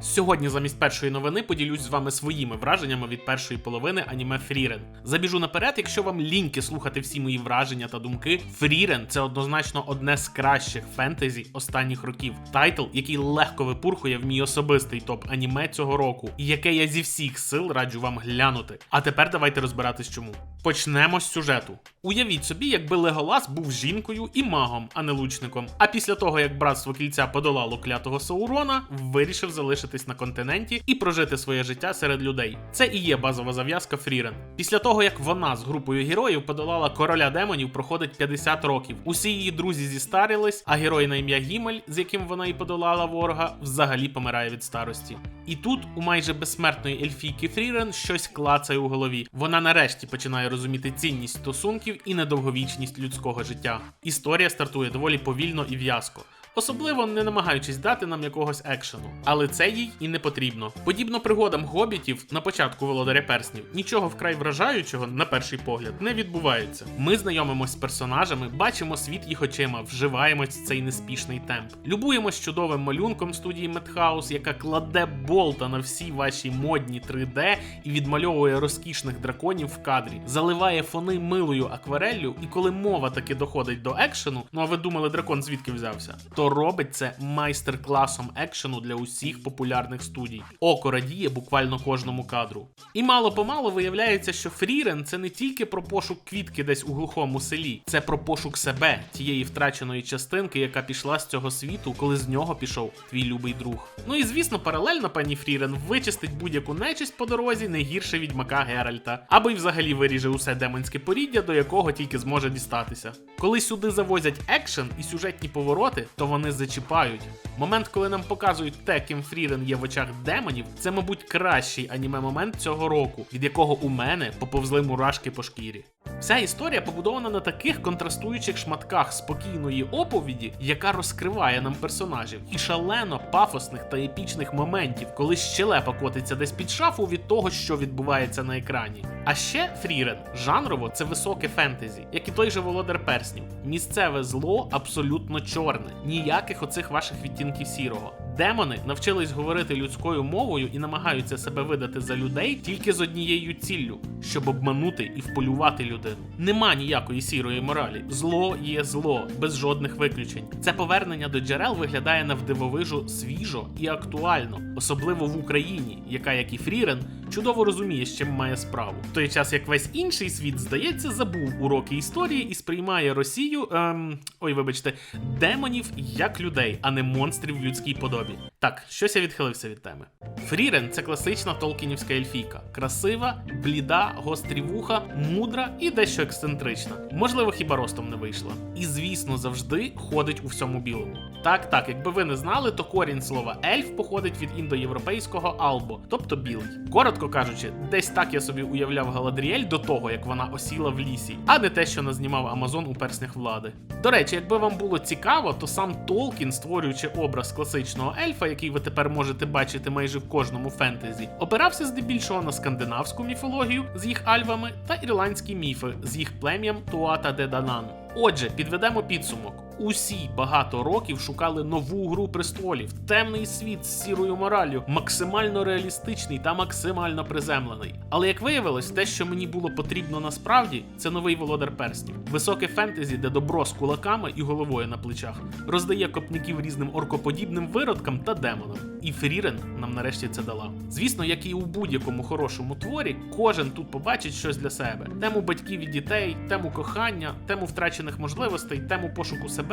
Сьогодні замість першої новини поділюсь з вами своїми враженнями від першої половини аніме Фрірен. Забіжу наперед, якщо вам ліньки слухати всі мої враження та думки. Фрірен це однозначно одне з кращих фентезі останніх років. Тайтл, який легко випурхує в мій особистий топ аніме цього року, і яке я зі всіх сил раджу вам глянути. А тепер давайте розбиратись чому. Почнемо з сюжету. Уявіть собі, якби Леголас був жінкою і магом, а не лучником. А після того, як братство кільця подолало клятого Саурона, вирішив залишитись на континенті і прожити своє життя серед людей. Це і є базова зав'язка Фрірен. Після того, як вона з групою героїв подолала короля демонів, проходить 50 років. Усі її друзі зістарились, а герой на ім'я Гімель, з яким вона і подолала ворога, взагалі помирає від старості. І тут у майже безсмертної ельфійки Фрірен щось клацає у голові. Вона нарешті починає розуміти цінність стосунків і недовговічність людського життя. Історія стартує доволі повільно і в'язко. Особливо не намагаючись дати нам якогось екшену, але це їй і не потрібно. Подібно пригодам гобітів на початку володаря перснів, нічого вкрай вражаючого на перший погляд не відбувається. Ми знайомимось з персонажами, бачимо світ їх очима, вживаємось в цей неспішний темп. Любуємось чудовим малюнком студії Медхаус, яка кладе болта на всі ваші модні 3D і відмальовує розкішних драконів в кадрі, заливає фони милою аквареллю, і коли мова таки доходить до екшену, ну а ви думали, дракон звідки взявся, то робить це майстер-класом екшену для усіх популярних студій. Око радіє буквально кожному кадру. І мало помалу виявляється, що Фрірен це не тільки про пошук квітки десь у глухому селі, це про пошук себе, тієї втраченої частинки, яка пішла з цього світу, коли з нього пішов твій любий друг. Ну і звісно, паралельно пані Фрірен вичистить будь-яку нечисть по дорозі не гірше відьмака Геральта, або й взагалі виріже усе демонське поріддя, до якого тільки зможе дістатися. Коли сюди завозять екшен і сюжетні повороти, то вони зачіпають. Момент, коли нам показують те, ким Фрірен є в очах демонів, це, мабуть, кращий аніме момент цього року, від якого у мене поповзли мурашки по шкірі. Вся історія побудована на таких контрастуючих шматках спокійної оповіді, яка розкриває нам персонажів, і шалено пафосних та епічних моментів, коли щелепа котиться десь під шафу від того, що відбувається на екрані. А ще Фрірен жанрово це високе фентезі, як і той же Володар Перснів. Місцеве зло абсолютно чорне, ніяких оцих ваших відтінків сірого. Демони навчились говорити людською мовою і намагаються себе видати за людей тільки з однією ціллю, щоб обманути і вполювати людину. Нема ніякої сірої моралі. Зло є зло, без жодних виключень. Це повернення до джерел виглядає навдивовижу свіжо і актуально, особливо в Україні, яка, як і Фрірен, чудово розуміє, з чим має справу. В той час як весь інший світ, здається, забув уроки історії і сприймає Росію, ем, ой, вибачте, демонів як людей, а не монстрів в людській подобі. হবে Так, щось я відхилився від теми. Фрірен це класична толкінівська ельфійка. Красива, бліда, гострі вуха, мудра і дещо ексцентрична. Можливо, хіба ростом не вийшла. І звісно, завжди ходить у всьому білому. Так, так, якби ви не знали, то корінь слова ельф походить від індоєвропейського албо, тобто білий. Коротко кажучи, десь так я собі уявляв Галадріель до того, як вона осіла в лісі, а не те, що назнімав Амазон у перснях влади. До речі, якби вам було цікаво, то сам Толкін, створюючи образ класичного ельфа, який ви тепер можете бачити майже в кожному фентезі, опирався здебільшого на скандинавську міфологію з їх альвами та ірландські міфи з їх плем'ям Туата де Данан. Отже, підведемо підсумок. Усі багато років шукали нову гру престолів, темний світ з сірою мораллю, максимально реалістичний та максимально приземлений. Але як виявилось, те, що мені було потрібно насправді, це новий володар перснів. Високе фентезі, де добро з кулаками і головою на плечах роздає копників різним оркоподібним виродкам та демонам. І Фрірен нам нарешті це дала. Звісно, як і у будь-якому хорошому творі, кожен тут побачить щось для себе: тему батьків і дітей, тему кохання, тему втрачених можливостей, тему пошуку себе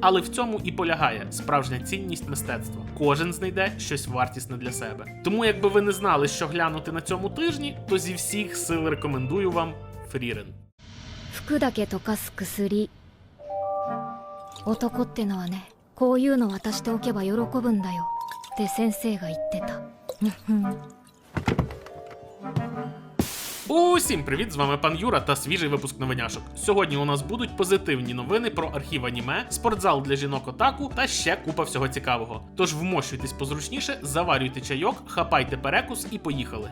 Але в цьому і полягає справжня цінність мистецтва. Кожен знайде щось вартісне для себе. Тому, якби ви не знали, що глянути на цьому тижні, то зі всіх сил рекомендую вам Фрірен. 服だけ溶かす薬男ってのはねこういうの渡しておけば喜ぶんだよって先生が言ってたふんふん Усім привіт! З вами пан Юра та свіжий випуск новиняшок. Сьогодні у нас будуть позитивні новини про архів аніме, спортзал для жінок отаку та ще купа всього цікавого. Тож вмощуйтесь позручніше, заварюйте чайок, хапайте перекус і поїхали.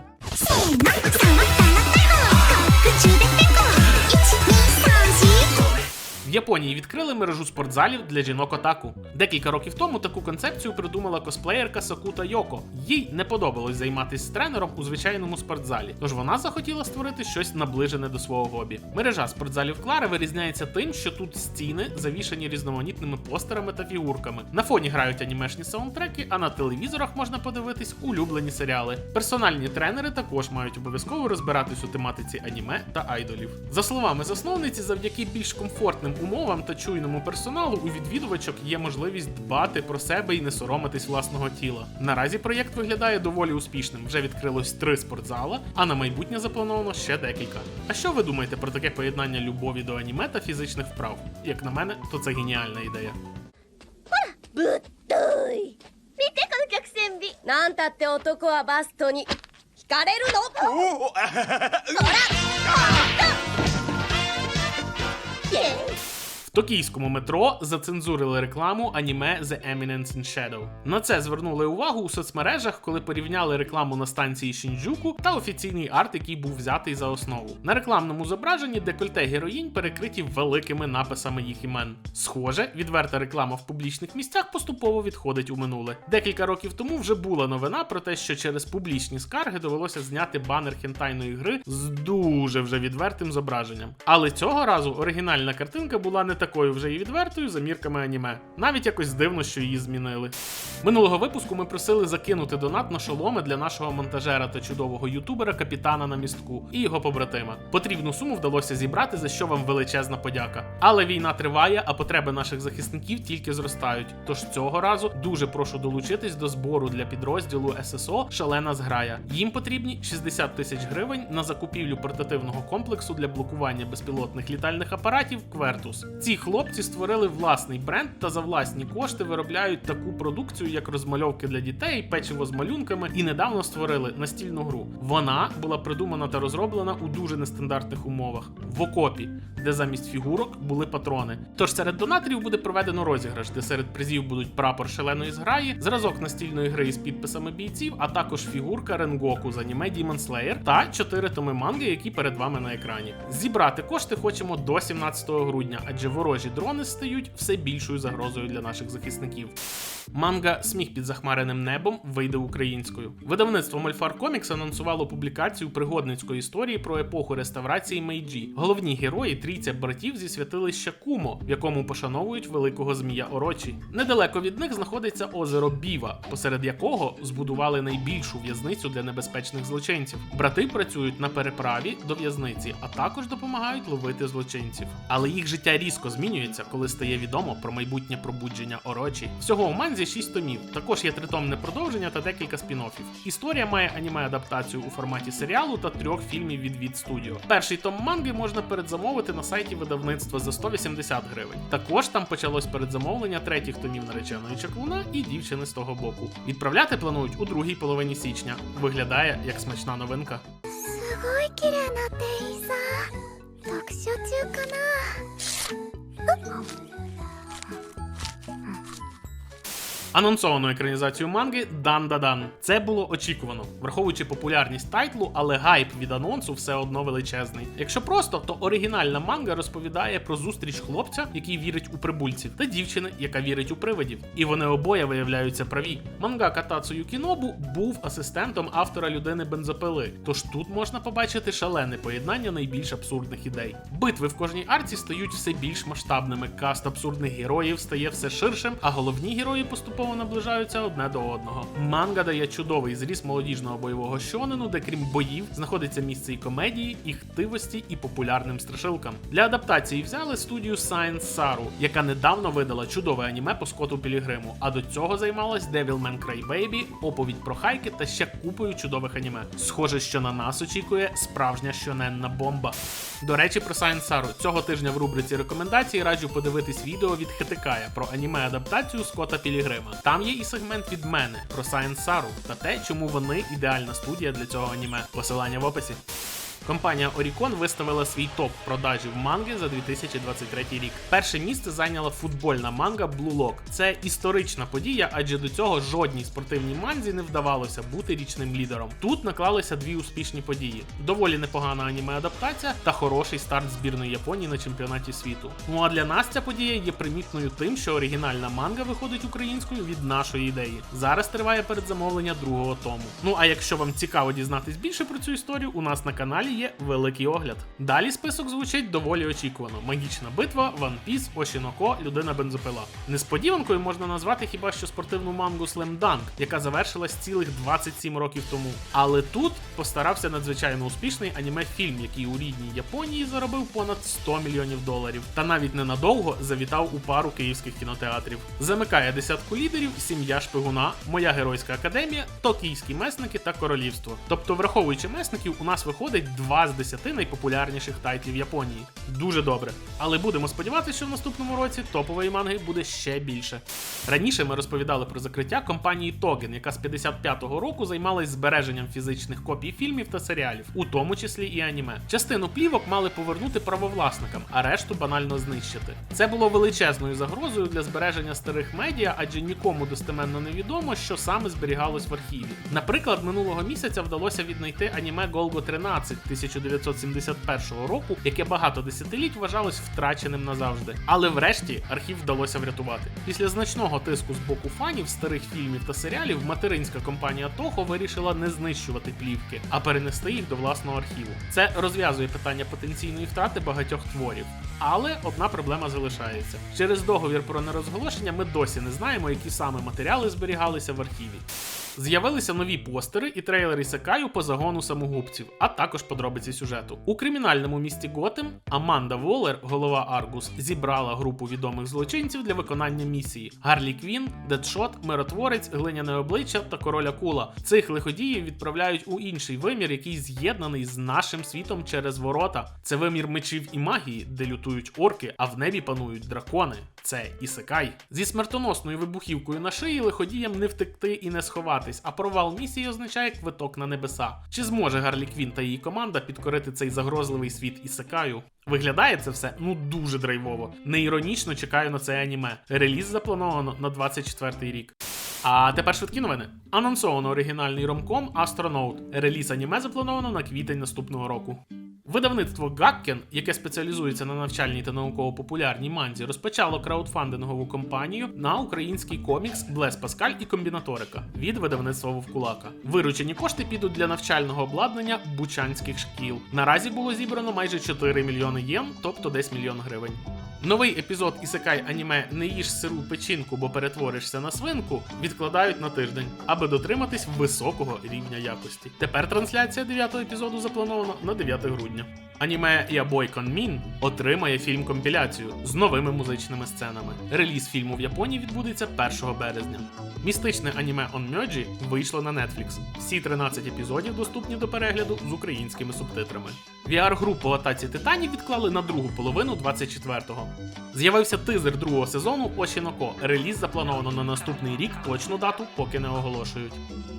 Японії відкрили мережу спортзалів для жінок атаку. Декілька років тому таку концепцію придумала косплеєрка Сакута Йоко. Їй не подобалось займатися тренером у звичайному спортзалі, тож вона захотіла створити щось наближене до свого хобі. Мережа спортзалів Клари вирізняється тим, що тут стіни завішані різноманітними постерами та фігурками. На фоні грають анімешні саундтреки, а на телевізорах можна подивитись улюблені серіали. Персональні тренери також мають обов'язково розбиратись у тематиці аніме та айдолів. За словами засновниці, завдяки більш комфортним умовам та чуйному персоналу у відвідувачок є можливість дбати про себе і не соромитись власного тіла. Наразі проєкт виглядає доволі успішним. Вже відкрилось три спортзала, а на майбутнє заплановано ще декілька. А що ви думаєте про таке поєднання любові до аніме та фізичних вправ? Як на мене, то це геніальна ідея. ぶっとい見てこの曲線美なんたって男はバストに惹かれるのほらイエーイ В токійському метро зацензурили рекламу аніме The Eminence in Shadow. На це звернули увагу у соцмережах, коли порівняли рекламу на станції Шінджуку та офіційний арт, який був взятий за основу. На рекламному зображенні декольте героїнь перекриті великими написами їх імен. Схоже, відверта реклама в публічних місцях поступово відходить у минуле. Декілька років тому вже була новина про те, що через публічні скарги довелося зняти банер хентайної гри з дуже вже відвертим зображенням. Але цього разу оригінальна картинка була не такою вже і відвертою за мірками аніме. Навіть якось дивно, що її змінили. Минулого випуску ми просили закинути донат на шоломи для нашого монтажера та чудового ютубера капітана на містку і його побратима. Потрібну суму вдалося зібрати, за що вам величезна подяка. Але війна триває, а потреби наших захисників тільки зростають. Тож цього разу дуже прошу долучитись до збору для підрозділу ССО Шалена зграя. Їм потрібні 60 тисяч гривень на закупівлю портативного комплексу для блокування безпілотних літальних апаратів Квертус. Ці хлопці створили власний бренд та за власні кошти виробляють таку продукцію, як розмальовки для дітей, печиво з малюнками, і недавно створили настільну гру. Вона була придумана та розроблена у дуже нестандартних умовах в окопі, де замість фігурок були патрони. Тож серед донаторів буде проведено розіграш, де серед призів будуть прапор шаленої зграї, зразок настільної гри з підписами бійців, а також фігурка Ренгоку з аніме Demon Slayer та 4 томи манги, які перед вами на екрані. Зібрати кошти хочемо до 17 грудня, адже ворожі дрони стають все більшою загрозою для наших захисників. Манга Сміх під захмареним небом вийде українською. Видавництво Мольфар Комікс анонсувало публікацію пригодницької історії про епоху реставрації Мейджі. Головні герої трійця братів зі святилища Кумо, в якому пошановують великого змія Орочі. Недалеко від них знаходиться озеро Біва, посеред якого збудували найбільшу в'язницю для небезпечних злочинців. Брати працюють на переправі до в'язниці, а також допомагають ловити злочинців. Але їх життя різко змінюється, коли стає відомо про майбутнє пробудження Орочі. Всього у манзі 6 томів. Також є тритомне продовження та декілька спін-оффів. Історія має аніме-адаптацію у форматі серіалу та трьох фільмів від від студіо. Перший том манги можна передзамовити на сайті видавництва за 180 гривень. Також там почалось передзамовлення третіх томів нареченої чаклуна і дівчини з того боку. Відправляти планують у другій половині січня. Виглядає як смачна новинка. すごい綺麗な店員さん読書中かな 아! Анонсовано екранізацію манги Дан Дадан. Це було очікувано, враховуючи популярність тайтлу, але гайп від анонсу все одно величезний. Якщо просто, то оригінальна манга розповідає про зустріч хлопця, який вірить у прибульців, та дівчини, яка вірить у привидів. І вони обоє виявляються праві. Мангака Тацу Юкінобу був асистентом автора людини бензопили. Тож тут можна побачити шалене поєднання найбільш абсурдних ідей. Битви в кожній арці стають все більш масштабними. Каст абсурдних героїв стає все ширшим, а головні герої поступово наближаються одне до одного. Манга дає чудовий зріз молодіжного бойового щонену, де крім боїв знаходиться місце і комедії, і хтивості, і популярним страшилкам. Для адаптації взяли студію Science Saru, яка недавно видала чудове аніме по Скоту Пілігриму. А до цього займалась Devilman Crybaby, оповідь про хайки та ще купою чудових аніме. Схоже, що на нас очікує справжня щоненна бомба. До речі, про Science Saru. цього тижня в рубриці рекомендації раджу подивитись відео від Хитикая про аніме-адаптацію Скотта Пілігрима. Там є і сегмент від мене про Saru та те, чому вони ідеальна студія для цього аніме. Посилання в описі. Компанія Oricon виставила свій топ продажів манги за 2023 рік. Перше місце зайняла футбольна манга Blue Lock. Це історична подія, адже до цього жодній спортивній манзі не вдавалося бути річним лідером. Тут наклалися дві успішні події: доволі непогана аніме-адаптація та хороший старт збірної Японії на чемпіонаті світу. Ну а для нас ця подія є примітною тим, що оригінальна манга виходить українською від нашої ідеї. Зараз триває передзамовлення другого тому. Ну а якщо вам цікаво дізнатись більше про цю історію, у нас на каналі є великий огляд. Далі список звучить доволі очікувано: магічна битва, One Piece, Ошіноко, людина бензопила. Несподіванкою можна назвати хіба що спортивну мангу Slam Dunk, яка завершилась цілих 27 років тому. Але тут постарався надзвичайно успішний аніме-фільм, який у рідній Японії заробив понад 100 мільйонів доларів, та навіть ненадовго завітав у пару київських кінотеатрів. Замикає десятку лідерів, сім'я шпигуна, моя геройська академія, токійські месники та королівство. Тобто, враховуючи месників, у нас виходить два з десяти найпопулярніших тайтлів Японії. Дуже добре. Але будемо сподіватися, що в наступному році топової манги буде ще більше. Раніше ми розповідали про закриття компанії Togen, яка з 55-го року займалась збереженням фізичних копій фільмів та серіалів, у тому числі і аніме. Частину плівок мали повернути правовласникам, а решту банально знищити. Це було величезною загрозою для збереження старих медіа, адже нікому достеменно не відомо, що саме зберігалось в архіві. Наприклад, минулого місяця вдалося віднайти аніме Голго 13 1971 року, яке багато десятиліть вважалось втраченим назавжди. Але врешті архів вдалося врятувати. Після значного тиску з боку фанів старих фільмів та серіалів материнська компанія Toho вирішила не знищувати плівки, а перенести їх до власного архіву. Це розв'язує питання потенційної втрати багатьох творів. Але одна проблема залишається. Через договір про нерозголошення ми досі не знаємо, які саме матеріали зберігалися в архіві. З'явилися нові постери і трейлери Секаю по загону самогубців, а також подробиці сюжету. У кримінальному місті Готем Аманда Воллер, голова Аргус, зібрала групу відомих злочинців для виконання місії: Гарлі Квін, Дедшот, Миротворець, Глиняне обличчя та Король Акула. Цих лиходіїв відправляють у інший вимір, який з'єднаний з нашим світом через ворота. Це вимір мечів і магії, де лютують орки, а в небі панують дракони. Це Ісекай. Зі смертоносною вибухівкою на шиї лиходіям не втекти і не сховатись, а провал місії означає квиток на небеса. Чи зможе Гарлі Квін та її команда підкорити цей загрозливий світ Ісекаю? Виглядає це все ну дуже драйвово. Неіронічно чекаю на це аніме. Реліз заплановано на 24-й рік. А тепер швидкі новини. Анонсовано оригінальний ромком Astronaut. Реліз аніме заплановано на квітень наступного року. Видавництво Гаккен, яке спеціалізується на навчальній та науково-популярній манзі, розпочало краудфандингову кампанію на український комікс Блес Паскаль і комбінаторика від видавництва Вовкулака. Виручені кошти підуть для навчального обладнання бучанських шкіл. Наразі було зібрано майже 4 мільйони єн, тобто десь мільйон гривень. Новий епізод Ісекай аніме Не їж сиру печінку, бо перетворишся на свинку відкладають на тиждень, аби дотриматись високого рівня якості. Тепер трансляція дев'ятого епізоду запланована на 9 грудня. Аніме Ябой Конмін отримає фільм-компіляцію з новими музичними сценами. Реліз фільму в Японії відбудеться 1 березня. Містичне аніме Onmyoji вийшло на Netflix. Всі 13 епізодів доступні до перегляду з українськими субтитрами. VR-гру по атаці Титанів відклали на другу половину 24-го. З'явився тизер другого сезону Ошіноко. Реліз заплановано на наступний рік, точну дату поки не оголошують.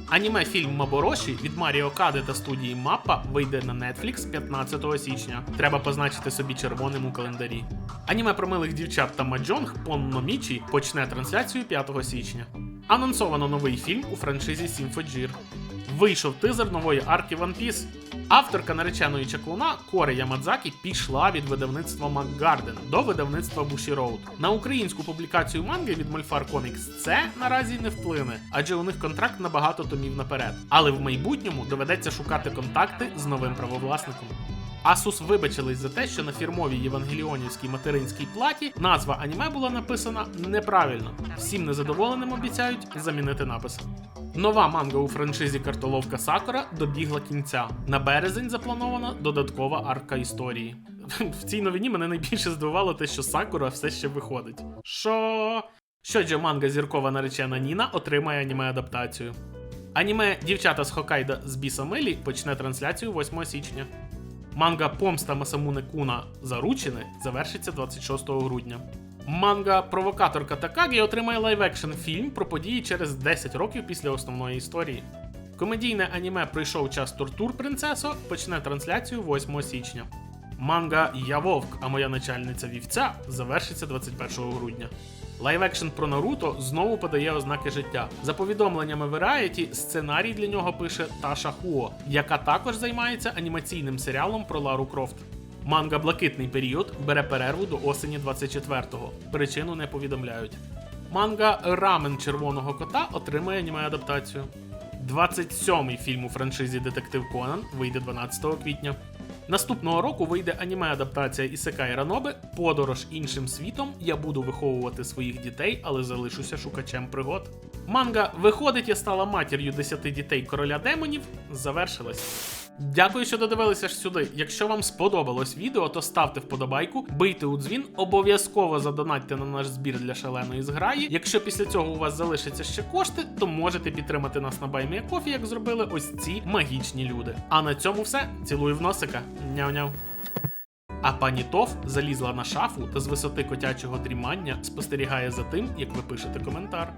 Аніме фільм Мабороші від Маріо Каде та студії Маппа вийде на Netflix 15 січня. Треба позначити собі червоним у календарі. Аніме про милих дівчат та маджонг Понно Мічі почне трансляцію 5 січня. Анонсовано новий фільм у франшизі Сімфоджір. Вийшов тизер нової арки One Piece. Авторка нареченої чаклуна Кори Ямадзакі пішла від видавництва Макгарден до видавництва Road. На українську публікацію манги від Мольфар Комікс це наразі не вплине, адже у них контракт на багато томів наперед. Але в майбутньому доведеться шукати контакти з новим правовласником. Asus вибачились за те, що на фірмовій євангеліонівській материнській платі назва аніме була написана неправильно. Всім незадоволеним обіцяють замінити напис. Нова манга у франшизі Картоловка Сакура добігла кінця. На березень запланована додаткова арка історії. В цій новині мене найбільше здивувало те, що Сакура все ще виходить. Що? Щодо манга зіркова наречена Ніна отримає аніме адаптацію. Аніме Дівчата з Хокайдо з Біса Милі почне трансляцію 8 січня. Манга Помста Масамуне Куна Заручини завершиться 26 грудня. Манга Провокаторка Такагі отримає лайв-екшн фільм про події через 10 років після основної історії. Комедійне аніме Прийшов час тортур принцесо почне трансляцію 8 січня. Манга Я Вовк, а моя начальниця вівця завершиться 21 грудня. Лайв-екшн про Наруто знову подає ознаки життя. За повідомленнями Variety, сценарій для нього пише Таша Хуо, яка також займається анімаційним серіалом про Лару Крофт. Манга Блакитний період бере перерву до осені 24-го. Причину не повідомляють. Манга Рамен червоного кота отримає аніме адаптацію. 27-й фільм у франшизі Детектив Конан вийде 12 квітня. Наступного року вийде аніме-адаптація Ісекай Ранобе Подорож іншим світом. Я буду виховувати своїх дітей, але залишуся шукачем пригод. Манга Виходить, я стала матір'ю 10 дітей короля демонів. Завершилась. Дякую, що додивилися ж сюди. Якщо вам сподобалось відео, то ставте вподобайку, бийте у дзвін, обов'язково задонатьте на наш збір для шаленої зграї. Якщо після цього у вас залишаться ще кошти, то можете підтримати нас на BuyMeACoffee, як зробили ось ці магічні люди. А на цьому все. Цілую в носика. Няв-няв. А пані Тоф залізла на шафу та з висоти котячого дрімання спостерігає за тим, як ви пишете коментар.